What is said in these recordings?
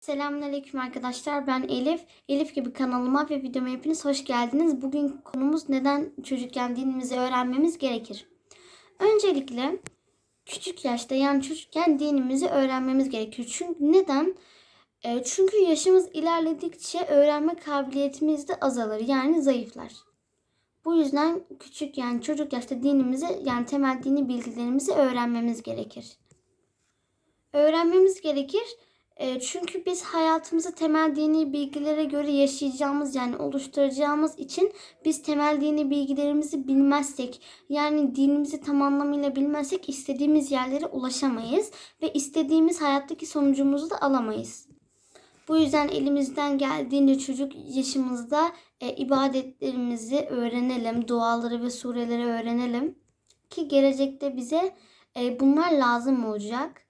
Selamünaleyküm arkadaşlar. Ben Elif. Elif gibi kanalıma ve videoma hepiniz hoş geldiniz. Bugün konumuz neden çocukken dinimizi öğrenmemiz gerekir. Öncelikle küçük yaşta yani çocukken dinimizi öğrenmemiz gerekiyor. Çünkü neden? E, çünkü yaşımız ilerledikçe öğrenme kabiliyetimiz de azalır. Yani zayıflar. Bu yüzden küçük yani çocuk yaşta dinimizi yani temel dini bilgilerimizi öğrenmemiz gerekir. Öğrenmemiz gerekir. E, Çünkü biz hayatımızı temel dini bilgilere göre yaşayacağımız yani oluşturacağımız için biz temel dini bilgilerimizi bilmezsek yani dinimizi tam anlamıyla bilmezsek istediğimiz yerlere ulaşamayız ve istediğimiz hayattaki sonucumuzu da alamayız. Bu yüzden elimizden geldiğince çocuk yaşımızda e, ibadetlerimizi öğrenelim, duaları ve sureleri öğrenelim ki gelecekte bize e, bunlar lazım olacak.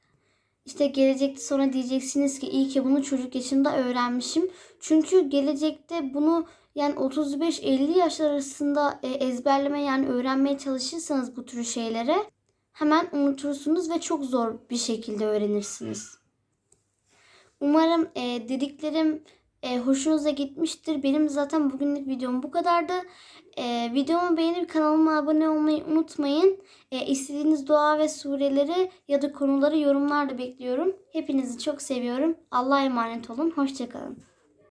İşte gelecekte sonra diyeceksiniz ki iyi ki bunu çocuk yaşımda öğrenmişim. Çünkü gelecekte bunu yani 35-50 yaş arasında e, ezberleme yani öğrenmeye çalışırsanız bu tür şeylere hemen unutursunuz ve çok zor bir şekilde öğrenirsiniz. Umarım e, dediklerim e, hoşunuza gitmiştir. Benim zaten bugünlük videom bu kadardı. E, videomu beğenip kanalıma abone olmayı unutmayın. E, istediğiniz dua ve sureleri ya da konuları yorumlarda bekliyorum. Hepinizi çok seviyorum. Allah'a emanet olun. Hoşçakalın.